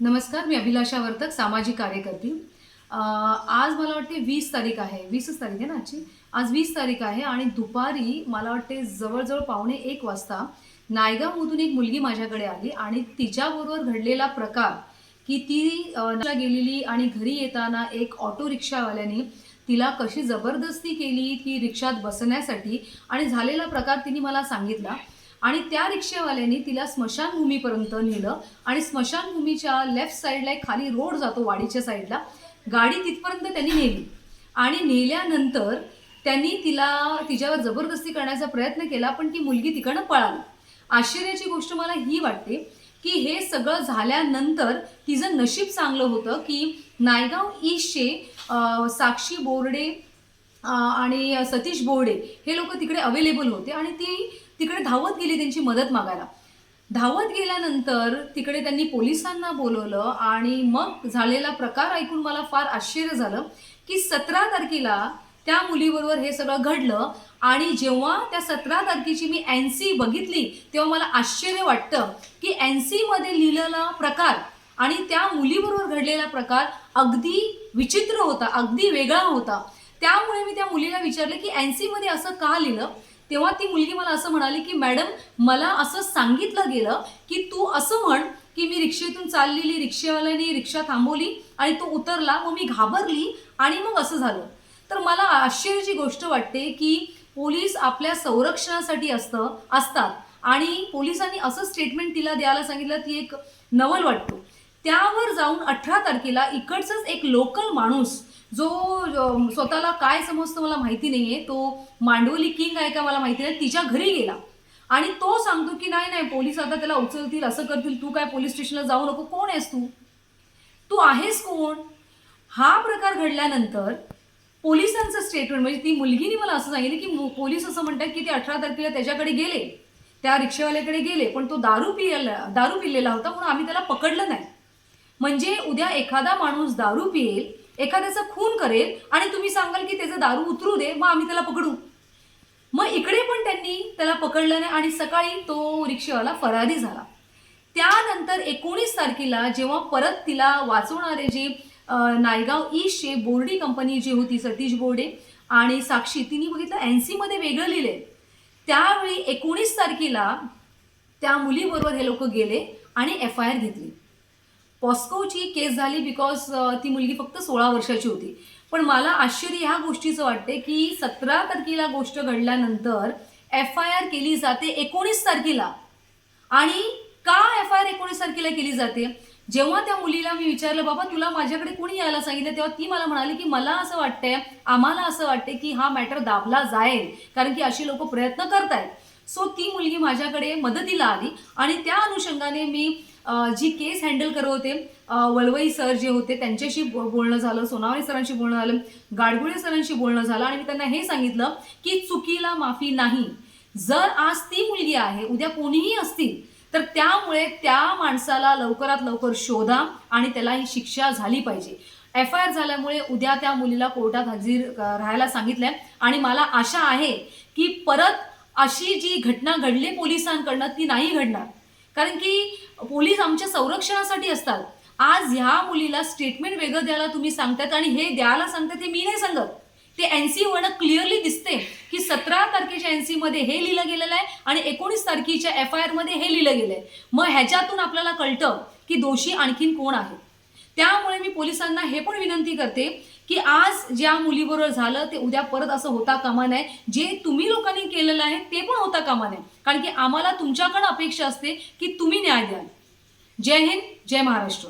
नमस्कार मी अभिलाषा वर्तक सामाजिक कार्यकर्ती. आज मला वाटते वीस तारीख आहे. वीसच तारीख आहे ना आजची? आज वीस तारीख आहे आणि दुपारी मला वाटते जवळजवळ पावणे एक वाजता नायगावमधून एक मुलगी माझ्याकडे आली आणि तिच्याबरोबर घडलेला प्रकार की ती गेलेली आणि घरी येताना एक ऑटो रिक्षावाल्याने तिला कशी जबरदस्ती केली ती रिक्षात बसण्यासाठी आणि झालेला प्रकार तिने मला सांगितला. आणि त्या रिक्षावाल्याने तिला स्मशानभूमीपर्यंत नेलं आणि स्मशानभूमीच्या लेफ्ट साईडला एक खाली रोड जातो वाडीच्या साईडला गाडी तिथपर्यंत त्यांनी नेली. आणि नेल्यानंतर त्यांनी तिला तिच्यावर जबरदस्ती करण्याचा प्रयत्न केला पण ती मुलगी तिकडनं पळाली. आश्चर्याची गोष्ट मला ही वाटते की हे सगळं झाल्यानंतर तिचं नशीब चांगलं होतं की नायगाव ईशे साक्षी बोर्डे आणि सतीश बोर्डे हे लोक तिकडे अवेलेबल होते आणि ती धावत गेली त्यांची मदत मागायला. धावत गेल्यानंतर तिकडे त्यांनी पोलिसांना बोलवलं आणि मग झालेला प्रकार ऐकून मला फार आश्चर्य झालं की सतरा तारखेला त्या मुलीबरोबर हे सगळं घडलं आणि जेव्हा त्या सतरा तारखेची मी एन सी बघितली तेव्हा मला आश्चर्य वाटतं की एन सीमध्ये लिहिलेला प्रकार आणि त्या मुलीबरोबर घडलेला प्रकार अगदी विचित्र होता अगदी वेगळा होता. त्यामुळे मी त्या मुलीला विचारलं की एन सीमध्ये असं का लिहिलं? तेव्हा ती मुलगी मला असं म्हणाली की मॅडम मला असं सांगितलं गेलं की तू असं म्हण की मी रिक्षेतून चाललेली रिक्षेवाल्याने रिक्षा थांबवली आणि तो उतरला मग मी घाबरली आणि मग असं झालं. तर मला आश्चर्याची गोष्ट वाटते की पोलीस आपल्या संरक्षणासाठी असतं असतात आणि पोलिसांनी असं स्टेटमेंट तिला द्यायला सांगितलं ती एक नवल वाटतो. त्यावर जाऊन अठरा तारखेला इकडचाच एक लोकल माणूस जो स्वतःला काय समजतो मला माहिती नाहीये. तो मांडवली किंग आहे का मला माहिती नाही. तिच्या घरी गेला. आणि तो सांगतो की नाही नाही पोलीस आता त्याला उचलतील असं करतील. तू काय पोलीस स्टेशनला जाऊ नको. कोण आहेस तू? तू आहेस कोण? हा प्रकार घडल्यानंतर पोलिसांचं स्टेटमेंट म्हणजे ती मुलगीने मला असं सांगितलं की पोलीस असं म्हणतात की ते अठरा तारखेला त्याच्याकडे गेले. त्या रिक्षावाल्याकडे गेले. पण तो दारू पियाला दारू पिलेला होता म्हणून आम्ही त्याला पकडलं नाही. म्हणजे उद्या एखादा माणूस दारू पियेल एखाद्याचा खून करेल आणि तुम्ही सांगाल की त्याचं दारू उतरू दे मग आम्ही त्याला पकडू. मग इकडे पण त्यांनी त्याला पकडलं नाही आणि सकाळी तो रिक्षावाला फरारी झाला. त्यानंतर एकोणीस तारखेला जेव्हा परत तिला वाचवणारे जे नायगाव ईस्टचे बोर्डी कंपनी जी होती सतीश बोर्डे आणि साक्षी तिने बघितलं एन सीमध्ये वेगळं लिहिलं त्यावेळी एकोणीस तारखेला त्या मुलीबरोबर हे लोक गेले आणि एफ आय आर घेतली. पॉस्कोची केस झाली बिकॉज ती मुलगी फक्त सोळा वर्षाची होती. पण मला आश्चर्य ह्या गोष्टीचं वाटते की सतरा तारखेला गोष्ट घडल्यानंतर एफ आय आर केली जाते एकोणीस तारखेला. आणि का एफ आय आर एकोणीस तारखेला केली जाते? जेव्हा त्या मुलीला मी विचारलं बाबा तुला माझ्याकडे कोणी यायला सांगितलं? तेव्हा ती मला म्हणाली की मला असं वाटतंय आम्हाला असं वाटतंय की हा मॅटर दाबला जाईल. कारण की अशी लोक प्रयत्न करतायत. सो ती मुलगी माझ्याकडे मदतीला आली आणि त्या अनुषंगाने मी जी केस हँडल करत होते वळवई सर जे होते त्यांच्याशी बोलणं झालं सोनावणे सरांशी बोलणं झालं गाडगुळे सरांशी बोलणं झालं आणि मी त्यांना हे सांगितलं की चुकीला माफी नाही. जर आज ती मुलगी आहे उद्या कोणीही असतील तर त्यामुळे त्या माणसाला लवकरात लवकर शोधा आणि त्याला ही शिक्षा झाली पाहिजे. एफ आय आर झाल्यामुळे उद्या त्या मुलीला कोर्टात हजीर राहायला सांगितलंय आणि मला आशा आहे की परत अशी जी घटना घडली पोलिसांकडनं ती नाही घडणार. कारण की पोलीस आमच्या संरक्षणासाठी असतात. आज ह्या मुलीला स्टेटमेंट वेगळं द्यायला तुम्ही सांगतात आणि हे द्यायला सांगतात हे मी नाही सांगत. ते एन सी वर्ण क्लिअरली दिसते की सतरा तारखेच्या एनमध्ये हे लिहिलं गेलेलं आहे आणि एकोणीस तारखेच्या एफ आयमध्ये हे लिहिलं गेलंय. मग ह्याच्यातून आपल्याला कळतं की दोषी आणखीन कोण आहे त्यामुळे मी पोलिसांना हे पण विनंती करते की आज ज्या मुलीबरोबर झालं ते उद्या परत असं होता कामा नये. जे तुम्ही लोकांनी केलेलं आहे ते पण होता कामा नये. कारण की आम्हाला तुमच्याकडं अपेक्षा असते की तुम्ही न्याय द्याल. जय हिंद जय महाराष्ट्र.